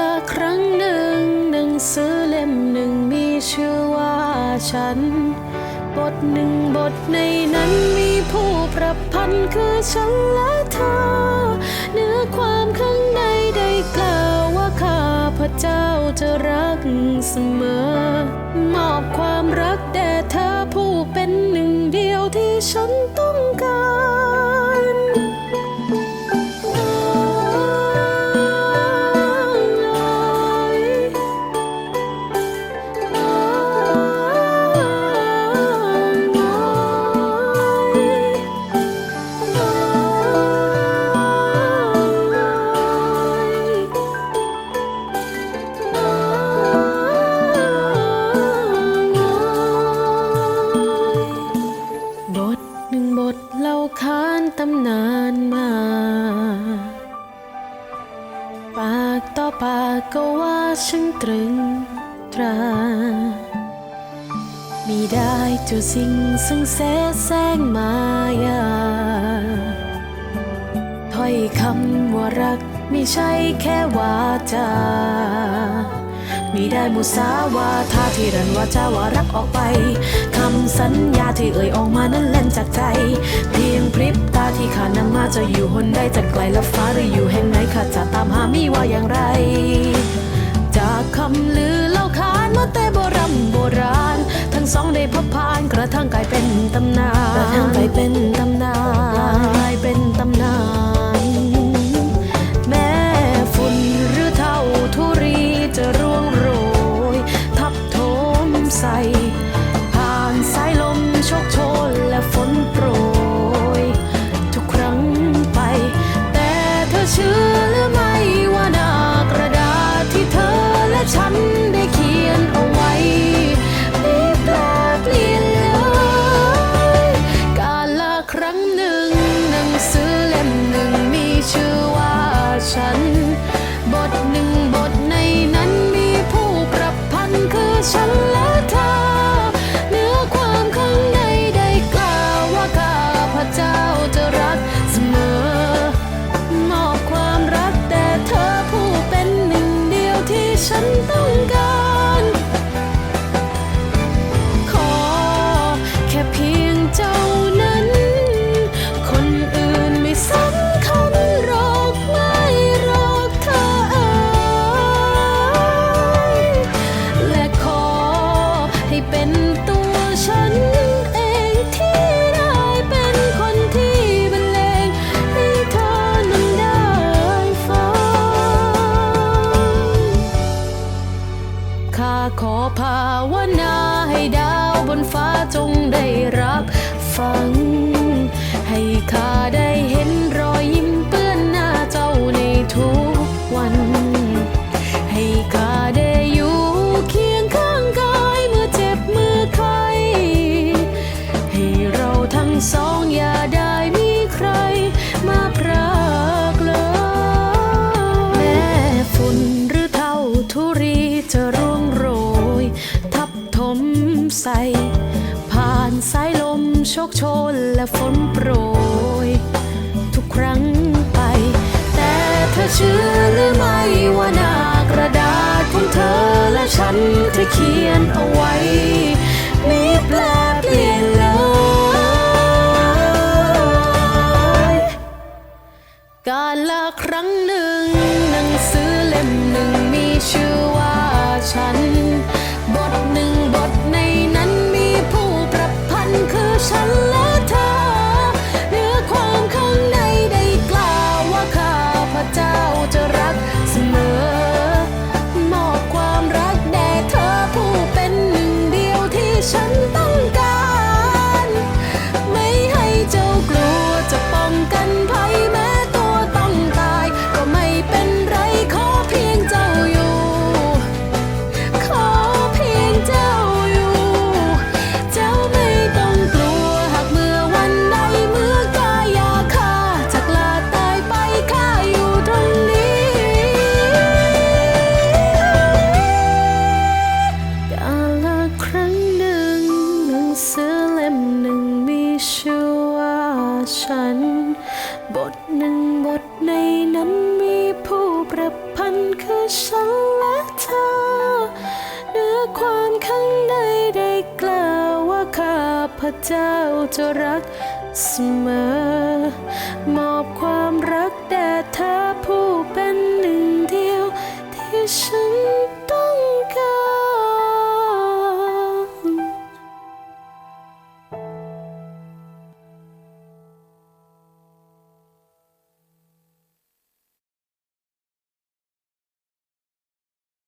ละครั้งหนึ่งหนังสือเล่มหนึ่งมีชื่อว่าฉัน บทหนึ่งบทในนั้นมีผู้ประพันธ์คือฉันและเธอ เนื้อความข้างในได้กล่าวว่าข้าพระเจ้าจะรักเสมอ มอบความรักแด่เธอผู้เป็นหนึ่งเดียวที่ฉันากต่อปากก็ว่าฉันตรึงตรามีได้เจ้าสิ่งซึ่งแสแสงมายาถ้อยคำว่ารักไม่ใช่แค่วาจามีได้มุสาวาทาที่รันว่าจะว่ารักออกไปคำสัญ จะอยู่หนใดจะไกลและฟ้าหรืออยู่แห่งไหนข้าจะตามหามีว่าอย่างไร จากคำลือเล่าขานมาแต่โบรโบราณ ทั้งสองได้พบพานกระทั่งกลายเป็นตำนานกระทั่งกลายเป็นตำนานกลายเป็นตำนาน ภาวนาให้ดาวบนฟ้าจงได้รับฟัง ให้ข้าได้ ใส ผ่านสายลมโชกโชนและฝนโปรย ทุกครั้งไป แต่เธอเชื่อหรือไม่ว่าหน้ากระดาษของเธอและฉันที่เขียนเอาไว้ มีแปลเปลี่ยนเลยกาลละครั้งหนึ่ง ฉันและเธอเนื้อความข้างในได้กล่าวว่าข้าพระเจ้าจะรักเสมอ มอบความรักแด่เธอผู้เป็นหนึ่งเดียวที่ฉัน